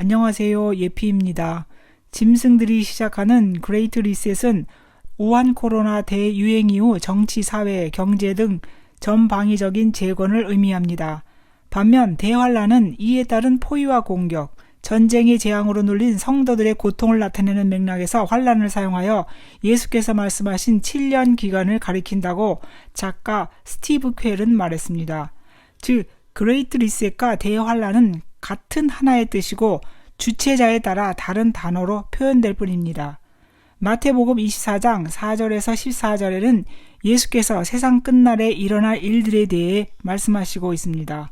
안녕하세요. 예피입니다. 짐승들이 시작하는 그레이트 리셋은 우한 코로나 대유행 이후 정치, 사회, 경제 등 전방위적인 재건을 의미합니다. 반면 대환란은 이에 따른 포위와 공격, 전쟁의 재앙으로 눌린 성도들의 고통을 나타내는 맥락에서 환란을 사용하여 예수께서 말씀하신 7년 기간을 가리킨다고 작가 스티브 퀘일은 말했습니다. 즉, 그레이트 리셋과 대환란은 같은 하나의 뜻이고 주체자에 따라 다른 단어로 표현될 뿐입니다. 마태복음 24장 4절에서 14절에는 예수께서 세상 끝날에 일어날 일들에 대해 말씀하시고 있습니다.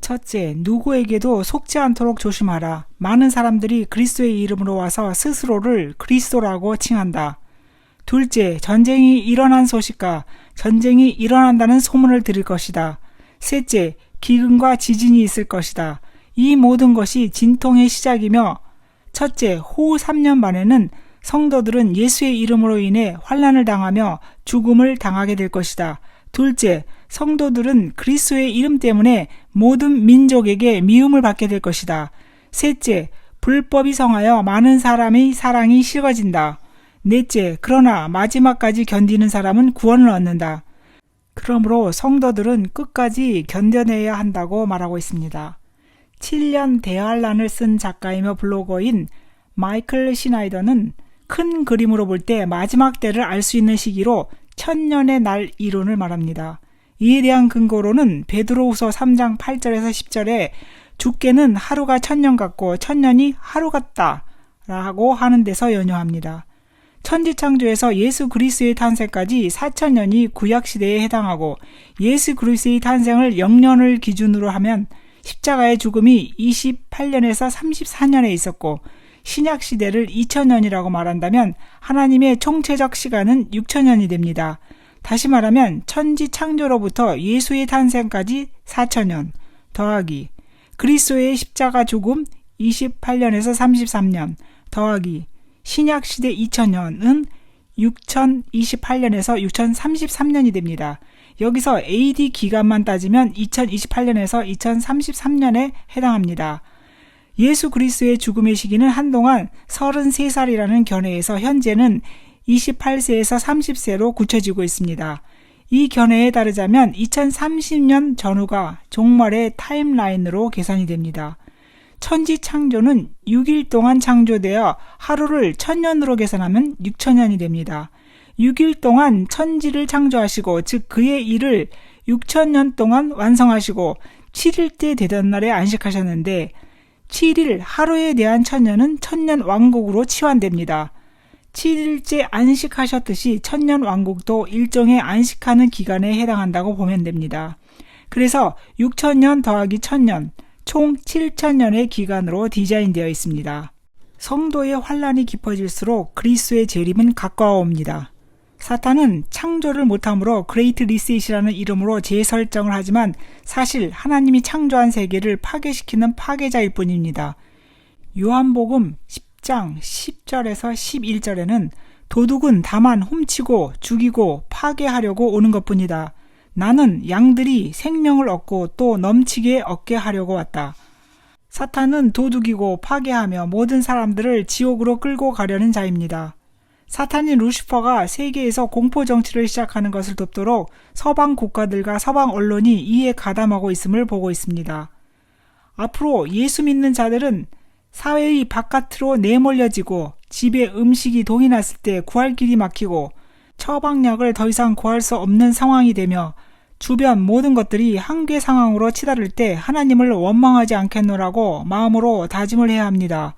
첫째, 누구에게도 속지 않도록 조심하라. 많은 사람들이 그리스도의 이름으로 와서 스스로를 그리스도라고 칭한다. 둘째, 전쟁이 일어난 소식과 전쟁이 일어난다는 소문을 들을 것이다. 셋째, 기근과 지진이 있을 것이다. 이 모든 것이 진통의 시작이며 첫째, 후 3년 만에는 성도들은 예수의 이름으로 인해 환란을 당하며 죽음을 당하게 될 것이다. 둘째, 성도들은 그리스도의 이름 때문에 모든 민족에게 미움을 받게 될 것이다. 셋째, 불법이 성하여 많은 사람의 사랑이 식어진다. 넷째, 그러나 마지막까지 견디는 사람은 구원을 얻는다. 그러므로 성도들은 끝까지 견뎌내야 한다고 말하고 있습니다. 7년 대환란을 쓴 작가이며 블로거인 마이클 시나이더는 큰 그림으로 볼 때 마지막 때를 알 수 있는 시기로 천년의 날 이론을 말합니다. 이에 대한 근거로는 베드로후서 3장 8절에서 10절에 죽게는 하루가 천년 같고 천년이 하루 같다 라고 하는 데서 연유합니다. 천지창조에서 예수 그리스의 탄생까지 4천년이 구약시대에 해당하고 예수 그리스의 탄생을 0년을 기준으로 하면 십자가의 죽음이 28년에서 34년에 있었고 신약 시대를 2000년이라고 말한다면 하나님의 총체적 시간은 6000년이 됩니다. 다시 말하면 천지 창조로부터 예수의 탄생까지 4000년 더하기 그리스도의 십자가 죽음 28년에서 33년 더하기 신약 시대 2000년은 6028년에서 6033년이 됩니다. 여기서 AD 기간만 따지면 2028년에서 2033년에 해당합니다. 예수 그리스도의 죽음의 시기는 한동안 33살이라는 견해에서 현재는 28세에서 30세로 굳혀지고 있습니다. 이 견해에 따르자면 2030년 전후가 종말의 타임라인으로 계산이 됩니다. 천지 창조는 6일 동안 창조되어 하루를 천년으로 계산하면 6천년이 됩니다. 6일 동안 천지를 창조하시고 즉 그의 일을 6천년 동안 완성하시고 7일째 되던 날에 안식하셨는데 7일 하루에 대한 천년은 천년 왕국으로 치환됩니다. 7일째 안식하셨듯이 천년 왕국도 일종의 안식하는 기간에 해당한다고 보면 됩니다. 그래서 6천년 더하기 천년, 총 7천년의 기간으로 디자인되어 있습니다. 성도의 환란이 깊어질수록 그리스의 재림은 가까워옵니다. 사탄은 창조를 못함으로 그레이트 리셋이라는 이름으로 재설정을 하지만 사실 하나님이 창조한 세계를 파괴시키는 파괴자일 뿐입니다. 요한복음 10장 10절에서 11절에는 도둑은 다만 훔치고 죽이고 파괴하려고 오는 것 뿐이다. 나는 양들이 생명을 얻고 또 넘치게 얻게 하려고 왔다. 사탄은 도둑이고 파괴하며 모든 사람들을 지옥으로 끌고 가려는 자입니다. 사탄인 루시퍼가 세계에서 공포 정치를 시작하는 것을 돕도록 서방 국가들과 서방 언론이 이에 가담하고 있음을 보고 있습니다. 앞으로 예수 믿는 자들은 사회의 바깥으로 내몰려지고 집에 음식이 동이 났을 때 구할 길이 막히고 처방약을 더 이상 구할 수 없는 상황이 되며 주변 모든 것들이 한계 상황으로 치달을 때 하나님을 원망하지 않겠노라고 마음으로 다짐을 해야 합니다.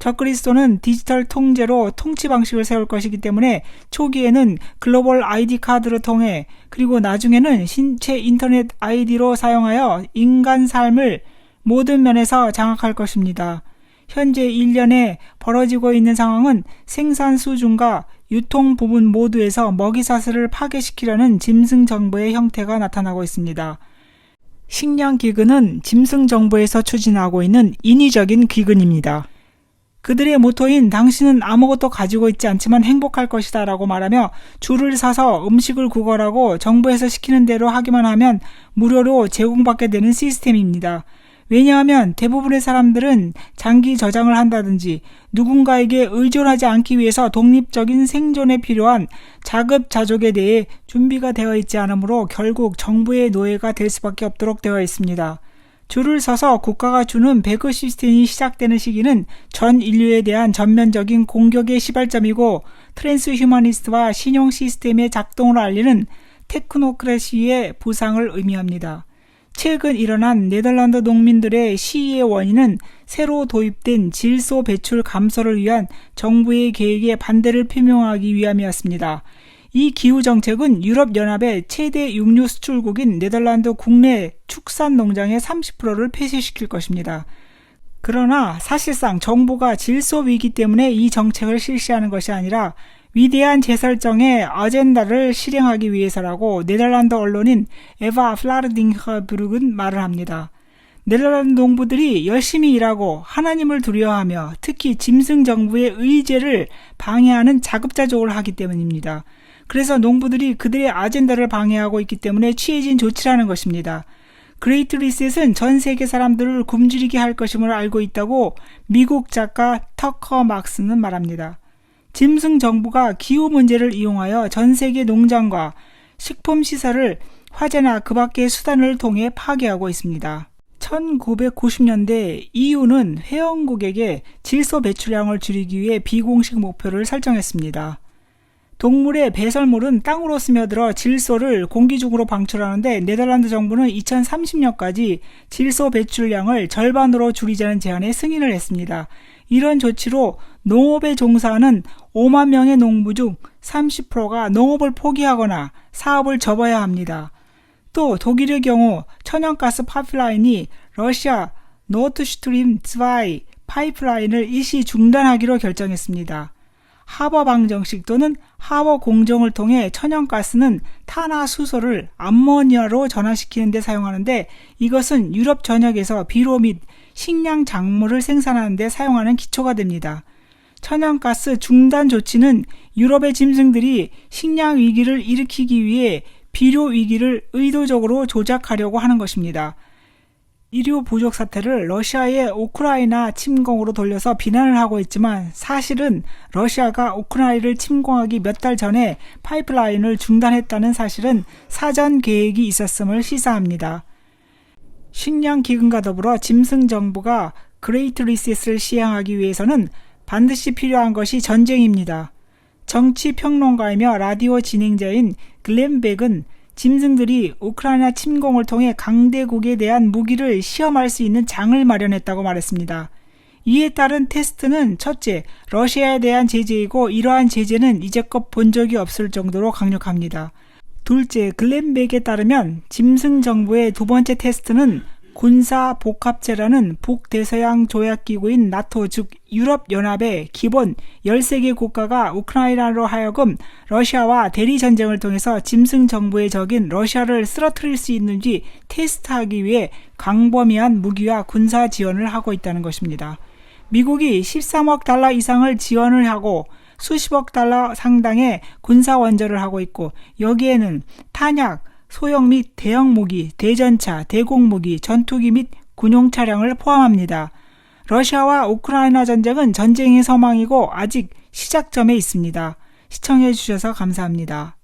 적그리스도는 디지털 통제로 통치 방식을 세울 것이기 때문에 초기에는 글로벌 아이디 카드를 통해 그리고 나중에는 신체 인터넷 아이디로 사용하여 인간 삶을 모든 면에서 장악할 것입니다. 현재 1년에 벌어지고 있는 상황은 생산 수준과 유통 부분 모두에서 먹이사슬을 파괴시키려는 짐승 정부의 형태가 나타나고 있습니다. 식량 기근은 짐승 정부에서 추진하고 있는 인위적인 기근입니다. 그들의 모토인 당신은 아무것도 가지고 있지 않지만 행복할 것이다 라고 말하며 줄을 사서 음식을 구걸하고 정부에서 시키는 대로 하기만 하면 무료로 제공받게 되는 시스템입니다. 왜냐하면 대부분의 사람들은 장기 저장을 한다든지 누군가에게 의존하지 않기 위해서 독립적인 생존에 필요한 자급자족에 대해 준비가 되어 있지 않으므로 결국 정부의 노예가 될 수밖에 없도록 되어 있습니다. 줄을 서서 국가가 주는 배그 시스템이 시작되는 시기는 전 인류에 대한 전면적인 공격의 시발점이고 트랜스 휴머니스트와 신용 시스템의 작동을 알리는 테크노크래시의 부상을 의미합니다. 최근 일어난 네덜란드 농민들의 시위의 원인은 새로 도입된 질소 배출 감소를 위한 정부의 계획에 반대를 표명하기 위함이었습니다. 이 기후 정책은 유럽 연합의 최대 육류 수출국인 네덜란드 국내 축산 농장의 30%를 폐쇄시킬 것입니다. 그러나 사실상 정부가 질소 위기 때문에 이 정책을 실시하는 것이 아니라 위대한 재설정의 어젠다를 실행하기 위해서라고 네덜란드 언론인 에바 플라르딩허 브룩은 말을 합니다. 네덜란드 농부들이 열심히 일하고 하나님을 두려워하며 특히 짐승 정부의 의제를 방해하는 자급자족을 하기 때문입니다. 그래서 농부들이 그들의 아젠다를 방해하고 있기 때문에 취해진 조치라는 것입니다. 그레이트 리셋은 전 세계 사람들을 굶주리게 할 것임을 알고 있다고 미국 작가 터커 막스는 말합니다. 짐승 정부가 기후 문제를 이용하여 전 세계 농장과 식품 시설을 화재나 그 밖의 수단을 통해 파괴하고 있습니다. 1990년대 EU는 회원국에게 질소 배출량을 줄이기 위해 비공식 목표를 설정했습니다. 동물의 배설물은 땅으로 스며들어 질소를 공기 중으로 방출하는데 네덜란드 정부는 2030년까지 질소 배출량을 절반으로 줄이자는 제안에 승인을 했습니다. 이런 조치로 농업에 종사하는 5만 명의 농부 중 30%가 농업을 포기하거나 사업을 접어야 합니다. 또 독일의 경우 천연가스 파이프라인이 러시아 노트슈트림 2 파이프라인을 일시 중단하기로 결정했습니다. 하버 방정식 또는 하버 공정을 통해 천연가스는 탄화수소를 암모니아로 전환시키는 데 사용하는데 이것은 유럽 전역에서 비료 및 식량 작물을 생산하는 데 사용하는 기초가 됩니다. 천연가스 중단 조치는 유럽의 짐승들이 식량 위기를 일으키기 위해 비료 위기를 의도적으로 조작하려고 하는 것입니다. 일요 부족 사태를 러시아의 우크라이나 침공으로 돌려서 비난을 하고 있지만 사실은 러시아가 우크라이나를 침공하기 몇 달 전에 파이프라인을 중단했다는 사실은 사전 계획이 있었음을 시사합니다. 식량 기금과 더불어 짐승 정부가 그레이트 리셋을 시행하기 위해서는 반드시 필요한 것이 전쟁입니다. 정치 평론가이며 라디오 진행자인 글렌 백은 짐승들이 우크라이나 침공을 통해 강대국에 대한 무기를 시험할 수 있는 장을 마련했다고 말했습니다. 이에 따른 테스트는 첫째, 러시아에 대한 제재이고 이러한 제재는 이제껏 본 적이 없을 정도로 강력합니다. 둘째, 글렌백에 따르면 짐승 정부의 두 번째 테스트는 군사 복합체라는 북대서양 조약기구인 나토 즉 유럽연합의 기본 13개 국가가 우크라이나로 하여금 러시아와 대리전쟁을 통해서 짐승 정부의 적인 러시아를 쓰러뜨릴 수 있는지 테스트하기 위해 광범위한 무기와 군사 지원을 하고 있다는 것입니다. 미국이 13억 달러 이상을 지원을 하고 수십억 달러 상당의 군사 원조를 하고 있고 여기에는 탄약, 소형 및 대형 무기, 대전차, 대공 무기, 전투기 및 군용 차량을 포함합니다. 러시아와 우크라이나 전쟁은 전쟁의 서망이고 아직 시작점에 있습니다. 시청해 주셔서 감사합니다.